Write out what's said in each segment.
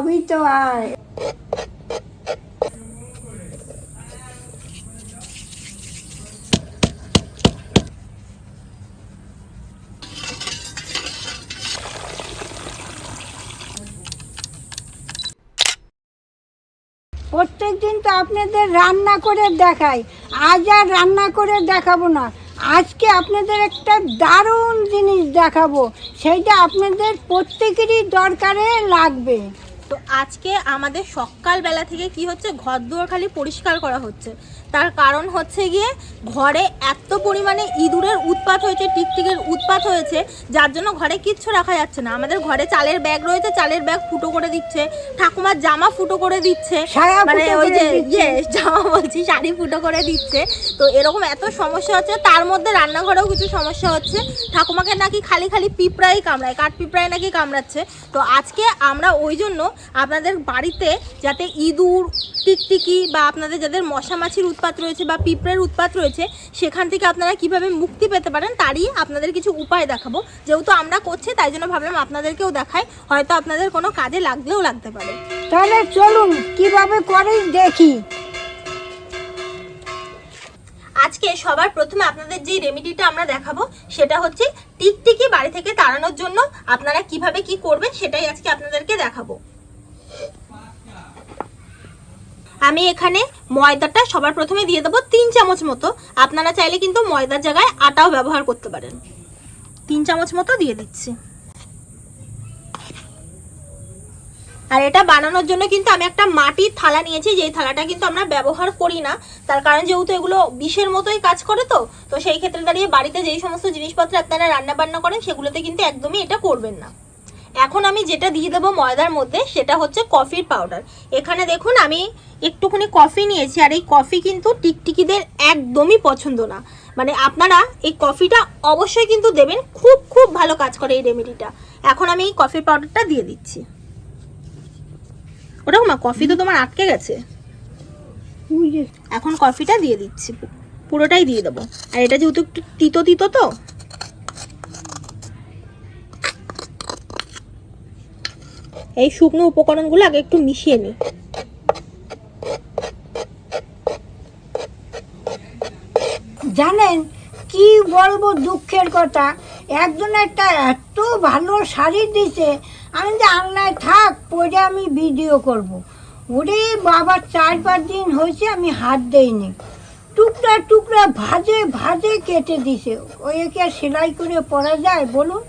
সবই ay. প্রত্যেক দিন তো আপনাদের রান্না করে দেখাই। আজ আর রান্না করে দেখাবো না। আজকে আপনাদের একটা দারুণ জিনিস দেখাবো। সেইটা আপনাদের প্রত্যেকেরই দরকারে লাগবে। তো আজকে আমাদের সকালবেলা থেকে কি হচ্ছে? ঘর দুয়ার খালি পরিষ্কার করা হচ্ছে। তার কারণ হচ্ছে গিয়ে ঘরে এত পরিমাণে ইঁদুরের উৎপাত হয়েছে টিকটিকের উৎপাত হয়েছে যার জন্য ঘরে কিচ্ছু রাখা যাচ্ছে না। আমাদের ঘরে চালের ব্যাগ রয়েছে চালের ব্যাগ ফুটো করে দিচ্ছে ঠাকুমার জামা ফুটো করে দিচ্ছে মানে ওই যে ইয়ে জামা বলছি শাড়ি ফুটো করে দিচ্ছে। তো এরকম এত সমস্যা হচ্ছে তার মধ্যে রান্নাঘরেও কিছু সমস্যা হচ্ছে। ঠাকুমাকে নাকি খালি খালি পিঁপড়াই কামড়ায় কাঠ পিঁপড়াই নাকি কামড়াচ্ছে। তো আজকে আমরা ওই জন্য আপনাদের বাড়িতে যাতে ইঁদুর টিকটিকি বা আপনাদের যাদের মশা মাছির উৎপাত রয়েছে বা পিঁপড়ের উৎপাত রয়েছে সেখান থেকে আপনারা কীভাবে মুক্তি পেতে পারেন তারই আপনাদের কিছু উপায় দেখাবো। যেহেতু আমরা করছি তাই জন্য ভাবলাম আপনাদেরকেও দেখাই হয়তো আপনাদের কোনো কাজে লাগলেও লাগতে পারে। তাহলে চলুন কীভাবে করে দেখি। আজকে সবার প্রথমে আপনাদের যে রেমিডিটা আমরা দেখাবো সেটা হচ্ছে টিকটিকি বাড়ি থেকে তাড়ানোর জন্য আপনারা কীভাবে কি করবেন সেটাই আজকে আপনাদেরকে দেখাবো। আমি এখানে ময়দাটা সবার প্রথমে দিয়ে দেবো তিন চামচ মতো। আপনারা চাইলে কিন্তু ময়দার জায়গায় আটাও ব্যবহার করতে পারেন। তিন চামচ মতো দিয়ে দিচ্ছি। আর এটা বানানোর জন্য কিন্তু আমি একটা মাটির থালা নিয়েছি, যেই থালাটা কিন্তু আমরা ব্যবহার করি না। তার কারণ যেহেতু এগুলো বিষের মতোই কাজ করে তো তো সেই ক্ষেত্রে দাঁড়িয়ে বাড়িতে যেই সমস্ত জিনিসপত্র আপনারা রান্না বান্না করেন, সেগুলোতে কিন্তু একদমই এটা করবেন না। এখন আমি যেটা দিয়ে দেবো ময়দার মধ্যে সেটা হচ্ছে কফির পাউডার এখানে দেখুন আমি একটুখানি কফি নিয়েছি আর এই কফি কিন্তু টিকটিকিদের একদমই পছন্দ না। মানে আপনারা এই কফিটা অবশ্যই কিন্তু দেবেন খুব খুব ভালো কাজ করে এই রেমেডিটা এখন আমি এই কফির পাউডারটা দিয়ে দিচ্ছি। ওটা মা কফি তো তোমার আটকে গেছে। এখন কফিটা দিয়ে দিচ্ছি পুরোটাই দিয়ে দেবো। আর এটা যেহেতু একটু তিতো তিতো তো এই শুকনো উপকরণগুলো আগে একটু মিশিয়ে নিই। জানেন, কি বলব দুঃখের কথা? একজন একটা এত ভালো শাড়ি দিছে, আমি যে আনলায় থাক, পরে আমি ভিডিও করব। ওরে বাবা, চার পাঁচ দিন হয়েছে আমি হাত দেইনি। টুকরা টুকরা ভাজে ভাজে কেটে দিছে। ওই কি আর সেলাই করে পরা যায়, বলুন?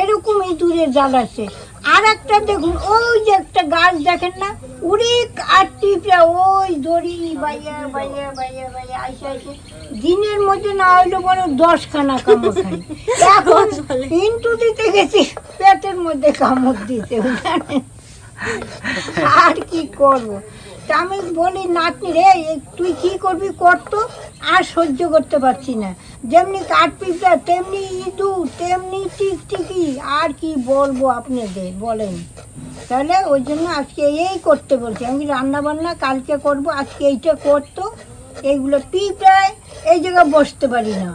এরকম ইঁদুরে জ্বালাচ্ছে। আর একটা দেখুন, ওই যে একটা গাছ দেখেন না? উড়ে আর টিপরা, ওই দড়ি বাইয়া বাইয়া বাইয়া বাইয়া আসে আসে দিনের মধ্যে না হইলে বড় দশখানা কামড় এখন ইন্টু দিতে গেছি, পেটের মধ্যে কামড় দিতে আর কি করব? তা আমি বলি, নাতনি রে তুই কি করবি করতো আর সহ্য করতে পারছি না। যেমনি কাঠপিঁপড়া তেমনি ইঁদুর, তেমনি টিকটিকি, আর কি বলব আপনাদের, বলেন। তাহলে ওই জন্য আজকে এই করতে বলছি। আমি রান্না বান্না কালকে করব, আজকে এইটা করতো, এইগুলো পিঁপড়ায়, এই জায়গায় বসতে পারি না।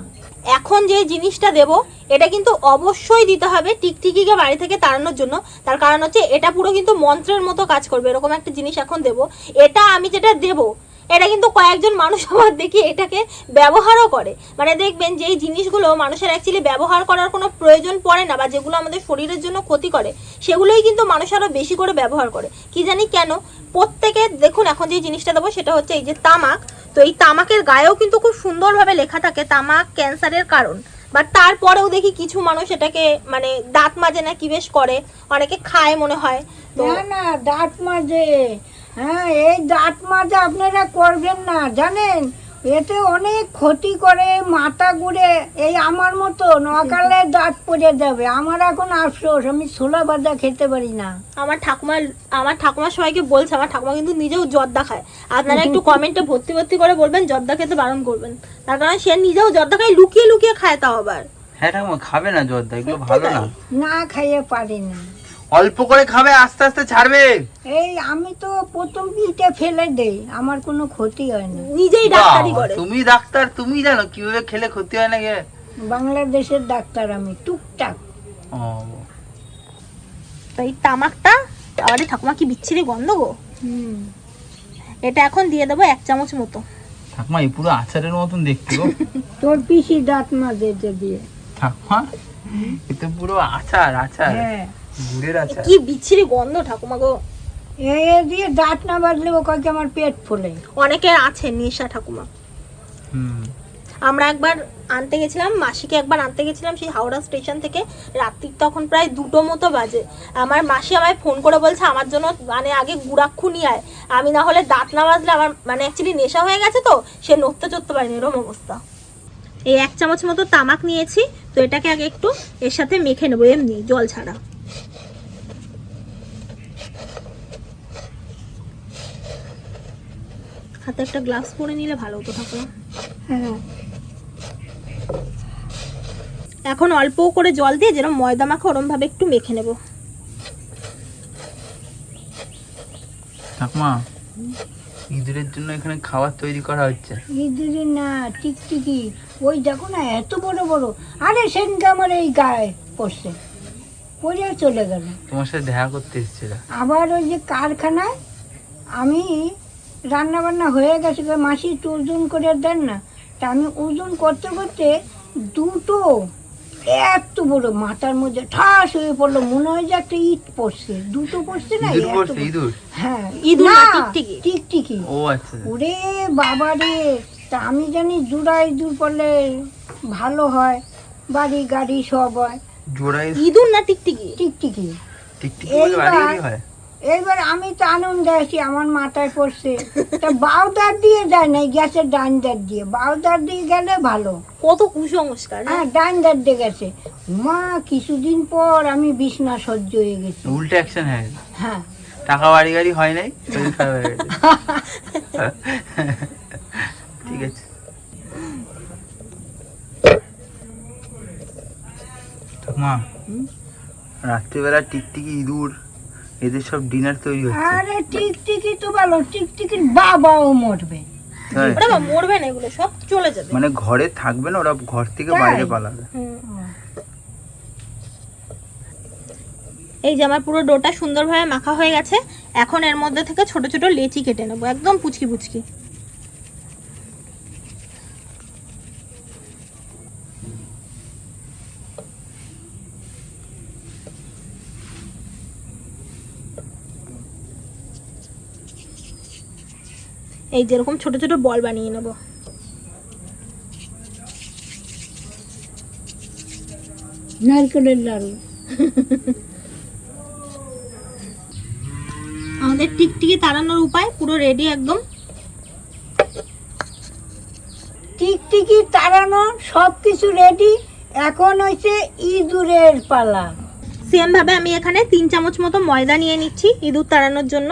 এখন যে জিনিসটা দেব, এটা কিন্তু অবশ্যই দিতে হবে টিকটিকিকে বাড়ি থেকে তাড়ানোর জন্য। তার কারণ হচ্ছে, এটা পুরো কিন্তু মন্ত্রের মতো কাজ করবে, এরকম একটা জিনিস এখন দেব। এটা আমি যেটা দেব, এটা কিন্তু কয়েকজন মানুষ আমার দেখি এটাকে ব্যবহারও করে। মানে দেখবেন যে এই জিনিসগুলো মানুষের অ্যাকচুয়ালি ব্যবহার করার কোনো প্রয়োজন পড়ে না বা যেগুলো আমাদের শরীরের জন্য ক্ষতি করে, সেগুলোই কিন্তু মানুষ আরও বেশি করে ব্যবহার করে। কি জানি কেন, প্রত্যেকে দেখুন এখন যে জিনিসটা দেবো, সেটা হচ্ছে এই যে তামাক। তো এই তামাকের গায়েও কিন্তু খুব সুন্দরভাবে লেখা থাকে তামাক ক্যান্সারের কারণ। বাট তারপরেও দেখি কিছু মানুষ এটাকে মানে দাঁত মাজে না কি বেশ করে, অনেকে খায় মনে হয়। না না, দাঁত মাজে। হ্যাঁ এই দাঁত মাজা আপনারা করবেন না, জানেন? এতে অনেক ক্ষতি করে মাথা ঘুরে এই আমার মতো নকালে দাঁত পড়ে যাবে। আমার এখন আফসোস আমি ছোলা ভাজা খেতে পারি না। আমার ঠাকুমা আমার ঠাকুমা সবাইকে বলছে আমার ঠাকুমা কিন্তু নিজেও জর্দা খায়। আপনারা একটু কমেন্টে ভর্তি ভর্তি করে বলবেন জর্দা খেতে বারণ করবেন। তার কারণ সে নিজেও জর্দা খায় লুকিয়ে লুকিয়ে খায় তাও আবার। হ্যাঁ ঠাকুমা খাবে না জর্দা এগুলো ভালো না। না খাইয়ে পারি না। অল্প করে খাবে আস্তে আস্তে ছাড়বে। এই আমি তো প্রথম পিঠে ফেলে দেই আমার কোনো ক্ষতি হয় না। নিজেই ডাক্তারি করে। তুমি ডাক্তার তুমি জানো কীভাবে খেলে ক্ষতি হয় না গে বাংলাদেশের ডাক্তার আমি টুকটাক। ও। তো এই তামাকটা আরে ঠাকুমা কি বিচ্ছিরি গন্ধ গো। হুম। এটা এখন দিয়ে দেবো এক চামচ মতো। ঠাকুমা এই পুরো আচারের মতন দেখতে গো। তোর পিসি দাঁত মাজে এটা দিয়ে। ঠাকুমা এ তো পুরো আচার আচার। হ্যাঁ। গুড়ের আচার কি বিচ্ছিরি গন্ধ ঠাকুমা গো। এ দিয়ে দাঁত না বাজলে ও কয়েক আমার পেট ফুলে। অনেকের আছে নেশা ঠাকুমা। হুম। আমরা একবার আনতে গেছিলাম মাসিকে একবার আনতে গেছিলাম সেই হাওড়া স্টেশন থেকে রাত্রির তখন প্রায় দুটো মতো বাজে। আমার মাসি আমায় ফোন করে বলছে আমার জন্য মানে আগে গুড়াক্ষু নিয়ে আয়। আমি না হলে দাঁত না বাজলে আমার মানে অ্যাকচুয়ালি নেশা হয়ে গেছে তো সে নড়তে চড়তে পারেনি এরকম অবস্থা। এই এক চামচ মতো তামাক নিয়েছি তো এটাকে আগে একটু এর সাথে মেখে নেব এমনি জল ছাড়া। হাতে একটা গ্লাস পরে নিলে ভালো হতো ঠাকুমা হ্যাঁ। এখন অল্প করে জল দিয়ে যেরকম ময়দা মাখা ওরম ভাবে একটু মেখে নেব। ঠাকুমা ইঁদুরের জন্য এখানে খাবার তৈরি করা হচ্ছে। ইঁদুরে না টিকটিকি। ওই দেখো না এত বড় বড়। আরে সেদিনকে আমার এই গায়ে পড়ছে। পড়ে চলে গেল। তোমার সাথে দেখা করতে এসেছিল আবার ওই যে কারখানায় আমি রান্না বান্না হয়ে গেছে মাসি একটু ওজন করে দেন না। তা আমি ওজন করতে করতে দুটো এত বড় মাথার মধ্যে ঠাস হয়ে পড়ল মনে হয় যে একটা ইট পড়ছে। দুটো পড়ছে না? হ্যাঁ না, টিকটিকি। টিকটিকি। ও আচ্ছা। ওরে বাবা রে তা আমি জানি জোড়া ইঁদুর পড়লে ভালো হয় বাড়ি গাড়ি সব হয়। জোড়াই ইঁদুর না টিকটিকি? টিকটিকি। টিকটিকি বলে বাড়ি এইবার- হয়? এইবার আমি তো আনন্দে আছি আমার মাথায় পড়ছে। তা বাউদার দিয়ে যায় না গেছে ডান দাঁত দিয়ে। বাউদার দিয়ে গেলে ভালো। কত কুসংস্কার হ্যাঁ? হ্যাঁ ডান দাঁত দিয়ে গেছে। মা কিছুদিন পর আমি বিছনা সহ্য হয়ে গেছি। উল্টো অ্যাকশন হয়ে হ্যাঁ। টাকা বাড়ি গাড়ি হয় নাই? ঠিক আছে। মা রাত্রিবেলা টিকটিকি ইঁদুর এদের সব ডিনার তৈরি হচ্ছে। আরে টিকটিকি তো ভালো টিকটিকির বাবাও মরবে। ও ওরা মরবে না এগুলো সব চলে যাবে। মানে ঘরে থাকবে না ওরা ঘর থেকে বাইরে পালাবে। এই যে আমার পুরো ডোটা সুন্দরভাবে মাখা হয়ে গেছে এখন এর মধ্যে থেকে ছোট ছোট লেচি কেটে নেব একদম পুচকি পুচকি। এই যেরকম ছোট ছোট বল বানিয়ে নেব। নারকেলের লাড়ু। আমাদের টিকটিকি তাড়ানোর উপায় পুরো রেডি একদম। টিকটিকি তাড়ানো সব কিছু রেডি এখন হয়েছে ইঁদুরের পালা। সেম ভাবে আমি এখানে তিন চামচ মতো ময়দা নিয়ে নিচ্ছি ইঁদুর তাড়ানোর জন্য।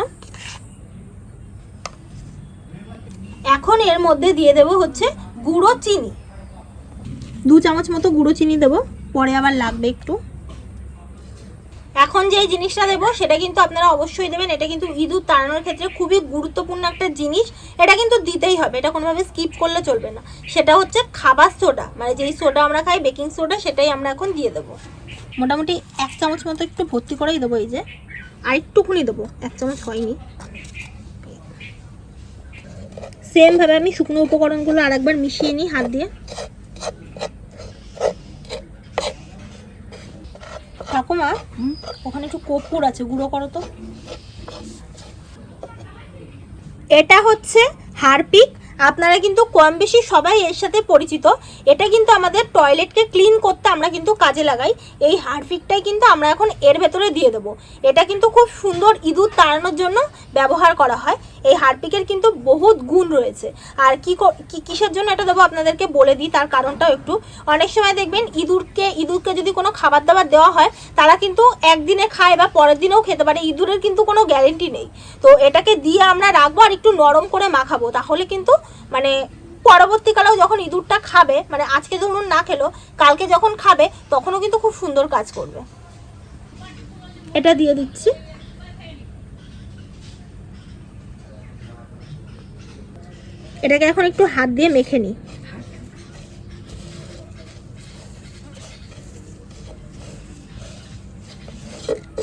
এখন এর মধ্যে দিয়ে দেব হচ্ছে গুঁড়ো চিনি। দু চামচ মতো গুঁড়ো চিনি দেব, পরে আবার লাগবে একটু। এখন যে জিনিসটা দেবো সেটা কিন্তু আপনারা অবশ্যই দেবেন। এটা কিন্তু ইঁদুর তাড়ানোর ক্ষেত্রে খুবই গুরুত্বপূর্ণ একটা জিনিস। এটা কিন্তু দিতেই হবে, এটা কোনোভাবে স্কিপ করলে চলবে না। সেটা হচ্ছে খাবার সোডা মানে যেই সোডা আমরা খাই, বেকিং সোডা, সেটাই আমরা এখন দিয়ে দেবো। মোটামুটি এক চামচ মতো একটু ভর্তি করেই দেবো এই যে। আর একটুখানি দেবো, এক চামচ হয়নি। সেম ভাবে আমি শুকনো উপকরণগুলো আরেকবার মিশিয়ে নিই হাত দিয়ে। ঠাকুমা ওখানে একটু কর্পূর আছে গুঁড়ো করো তো। এটা হচ্ছে হারপিক আপনারা কিন্তু কম বেশি সবাই এর সাথে পরিচিত। এটা কিন্তু আমাদের টয়লেটকে ক্লিন করতে আমরা কিন্তু কাজে লাগাই। এই হারপিকটাই কিন্তু আমরা এখন এর ভেতরে দিয়ে দেবো। এটা কিন্তু খুব সুন্দর ইঁদুর তাড়ানোর জন্য ব্যবহার করা হয়। এই হারপিকের কিন্তু বহুত গুণ রয়েছে। আর কি কিসের জন্য এটা দেবো আপনাদেরকে বলে দিই, তার কারণটাও একটু। অনেক সময় দেখবেন ইঁদুরকে ইঁদুরকে যদি কোনো খাবার দাবার দেওয়া হয়, তারা কিন্তু একদিনে খায় বা পরের দিনেও খেতে পারে। ইঁদুরের কিন্তু কোনো গ্যারেন্টি নেই। তো এটাকে দিয়ে আমরা রাখব আর একটু নরম করে মাখাবো। তাহলে কিন্তু মানে পরবর্তীকালেও যখন ইঁদুরটা খাবে মানে আজকে ধরুন না খেলো, কালকে যখন খাবে, তখনও কিন্তু খুব সুন্দর কাজ করবে। এটা দিয়ে দিচ্ছি। এটাকে এখন একটু হাত দিয়ে মেখে নিই।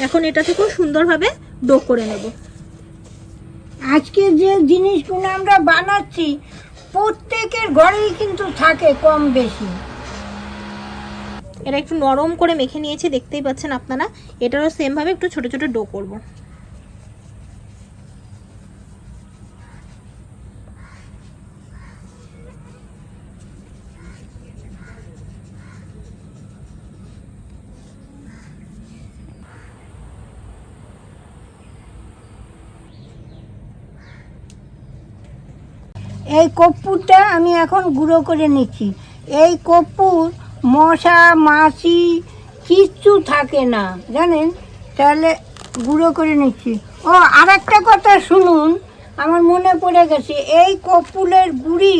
এখন এটা থেকেও সুন্দরভাবে ডো করে নেব। আজকে যে জিনিসগুলো আমরা বানাচ্ছি, প্রত্যেকের ঘরেই কিন্তু থাকে কম বেশি। এটা একটু নরম করে মেখে নিয়েছি, দেখতেই পাচ্ছেন আপনারা। এটারও সেমভাবে একটু ছোট ছোট ডো করব। এই কর্পূরটা আমি এখন গুঁড়ো করে নিচ্ছি। এই কর্পূর মশা, মাছি কিচ্ছু থাকে না, জানেন? তাহলে গুঁড়ো করে নিচ্ছি। ও আর একটা কথা শুনুন, আমার মনে পড়ে গেছে, এই কর্পূরের গুড়ি,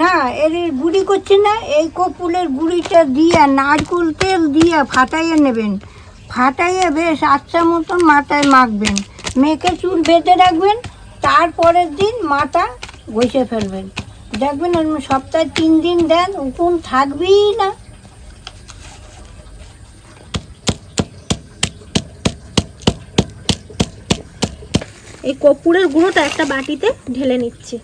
না, এর গুড়ি করছি না, এই কর্পূরের গুঁড়িটা দিয়ে নারকুল তেল দিয়ে ফাটাইয়ে নেবেন। ফাটাইয়ে বেশ আচ্ছা মতন মাথায় মাখবেন। মেখে চুল বেঁধে রাখবেন, তারপরের দিন মাথা ঘষে ফেলবেন। দেখবেন সপ্তাহে তিন দিন দেন উকুন থাকবেই না। এই কর্পূরের গুঁড়োটা একটা বাটিতে ঢেলে নিচ্ছি।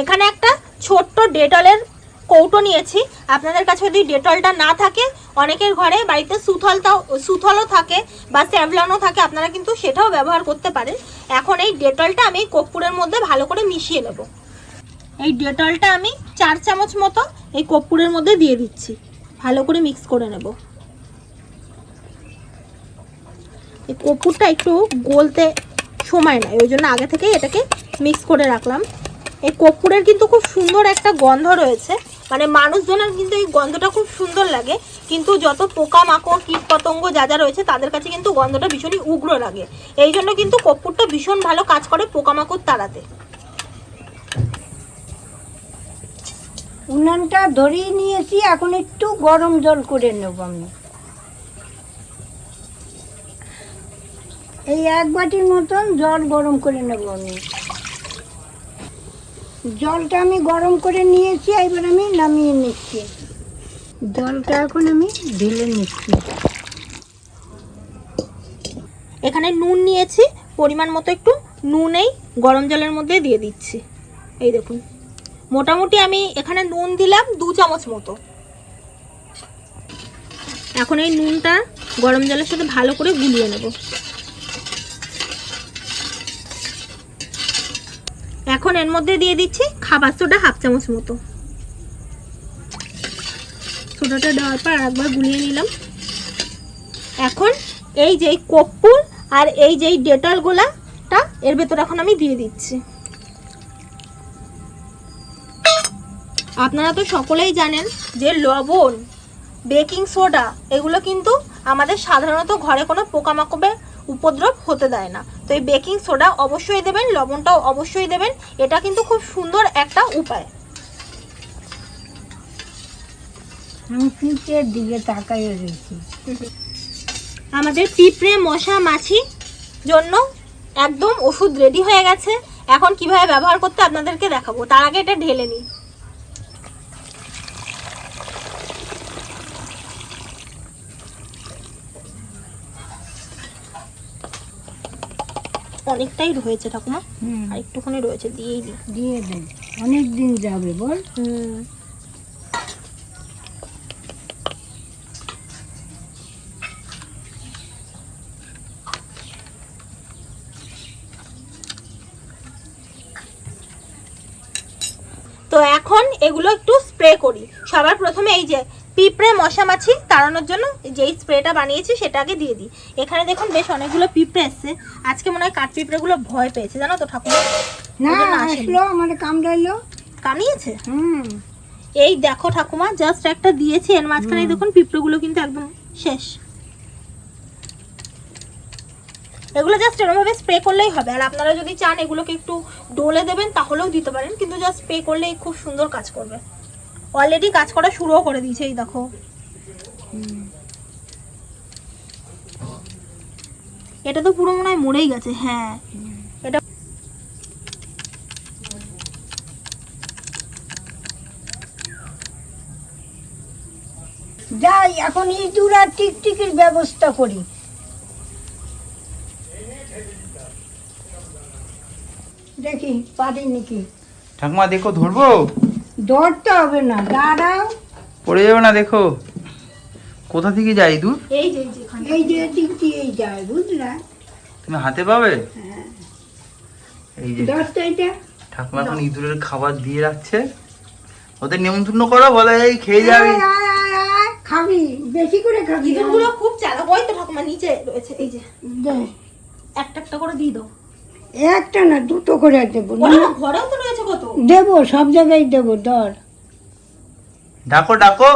এখানে একটা ছোট্ট ডেটলের কৌটো নিয়েছি। আপনাদের কাছে যদি ডেটলটা না থাকে অনেকের ঘরে বাড়িতে সুথলটাও সুথলও থাকে বা স্যাভলনও থাকে, আপনারা কিন্তু সেটাও ব্যবহার করতে পারেন। এখন এই ডেটলটা আমি কর্পূরের মধ্যে ভালো করে মিশিয়ে নেব। এই ডেটলটা আমি চার চামচ মতো এই কর্পূরের মধ্যে দিয়ে দিচ্ছি। ভালো করে মিক্স করে নেব। এই কর্পূরটা একটু গলতে সময় নেয়, ওই জন্য আগে থেকেই এটাকে মিক্স করে রাখলাম। এই কর্পূরের কিন্তু খুব সুন্দর একটা গন্ধ রয়েছে। মানে মানুষজনের কিন্তু এই গন্ধটা খুব সুন্দর লাগে, কিন্তু যত পোকা মাকড় কীট পতঙ্গ যা যা রয়েছে তাদের কাছে কিন্তু গন্ধটা ভীষণই উগ্র লাগে। এই জন্য কিন্তু কর্পূরটা ভীষণ ভালো কাজ করে পোকামাকড় তাড়াতে। উনানটা ধরিয়ে নিয়েছি, এখন একটু গরম জল করে নেব আমি। এই এক বাটির মতন জল গরম করে নেব আমি। জলটা আমি গরম করে নিয়েছি, এবার আমি নামিয়ে নিচ্ছি। জলটা এখন আমি ঢেলে নিচ্ছি। এখানে নুন নিয়েছি, পরিমাণ মতো একটু নুন এই গরম জলের মধ্যে দিয়ে দিচ্ছি। এই দেখুন, মোটামুটি আমি এখানে নুন দিলাম দু চামচ মতো। এখন এই নুনটা গরম জলের সাথে ভালো করে গুলিয়ে নেব। এখন এর মধ্যে দিয়ে দিচ্ছি খাবার সোডা হাফ চামচ মতো। সোডাটা দেওয়ার পর আরেকবার গুলিয়ে নিলাম। এখন এই যে কর্পূর আর এই যে ডেটলগুলাটা এর ভেতর এখন আমি দিয়ে দিচ্ছি। আপনারা তো সকলেই জানেন যে লবণ, বেকিং সোডা, এগুলো কিন্তু আমাদের সাধারণত ঘরে কোনো পোকামাকড়ের উপদ্রব হতে দেয় না। তো এই বেকিং সোডা অবশ্যই দেবেন লবণটাও অবশ্যই দেবেন। এটা কিন্তু খুব সুন্দর একটা উপায়। পিঠের দিকে তাকাই রয়েছি। আমাদের পিঁপড়ে মশা মাছি জন্য একদম ওষুধ রেডি হয়ে গেছে। এখন কীভাবে ব্যবহার করতে আপনাদেরকে দেখাবো। তার আগে এটা ঢেলে নিই। অনেকটাই রয়েছে ঠাকুমা। আর একটুখানি রয়েছে দিয়েই দিই। দিয়ে দেন অনেক দিন যাবে বল। হুম। তো এখন এগুলো একটু স্প্রে করি। সবার প্রথমে এই যে পিঁপড়ে মশা মাছি তাড়ানোর জন্য যেই স্প্রেটা বানিয়েছি সেটা আগে দিয়ে দিই। এখানে দেখুন বেশ অনেকগুলো পিঁপড়ে এসছে। আজকে হয় কাঠ পিঁপড়েগুলো ভয় পেয়েছে জানো তো ঠাকুর না। আসলো আমার কামড়াইলো। কামিয়েছে? হুম। এই দেখো ঠাকুমা জাস্ট একটা দিয়েছি এর মাঝখানে দেখুন পিঁপড়েগুলো কিন্তু একদম শেষ। এগুলো জাস্ট এরকমভাবে স্প্রে করলেই হবে। আর আপনারা যদি চান এগুলোকে একটু ডোলে দেবেন তাহলেও দিতে পারেন কিন্তু জাস্ট স্প্রে করলেই খুব সুন্দর কাজ করবে। অলরেডি কাজ করা শুরুও করে দিয়েছে এই দেখো। এটা তো পুরো মনে হয় মরেই গেছে হ্যাঁ। এটা যাই এখন ইঁদুর আর টিকটিকির ব্যবস্থা করি। দেখি পারি নাকি ঠাকুমা দেখো ধরবো? ধরতে হবে না দাঁড়াও। পড়ে যাবে না দেখো। কোথা থেকে যায় ইঁদুর এই যে এই যে। এই যে দিক দিয়েই যায় বুঝলা? তুমি হাতে পাবে? এই যে এটা। ঠাকুমা এখন ইঁদুরের খাবার দিয়ে রাখছে। ওদের নিমন্ত্রণ করো বলে এই খেয়ে যাবি। খাবি বেশি করে খাবি ইঁদুরগুলো খুব চালাক। ওই তো ঠাকুমা নিচে রয়েছে এই যে। একটা একটা করে দিয়ে দাও। একটা না দুটো করে দেবো না? ঘরেও তো রয়েছে কত? দেবো সব জায়গায় দেবো ধর। ডাকো ডাকো।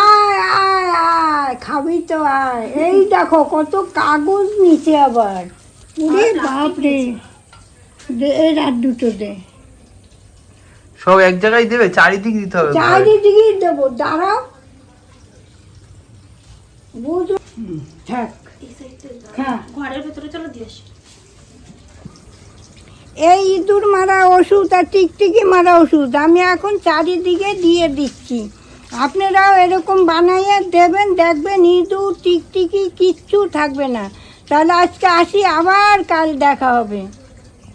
আয় আয় খাবি তো আয়। এই দেখো কত কাগজ নিচে আবার। বাপ রে দে এই রাত দুটো দে। সব এক জায়গায় দেবে চারিদিক দিতে হবে। চারিদিকেই দেবো দাঁড়াও। বুঝো? থাক। হ্যাঁ ঘরের ভেতরে চলো দিয়ে এই ইঁদুর মারা ওষুধ আর টিকটিকি মারা ওষুধ। আমি এখন চারিদিকে দিয়ে দিচ্ছি। আপনারাও এরকম বানাইয়ে দেবেন, দেখবেন ইঁদুর, টিকটিকি কিচ্ছু থাকবে না। তাহলে আজকে আসি, আবার কাল দেখা হবে।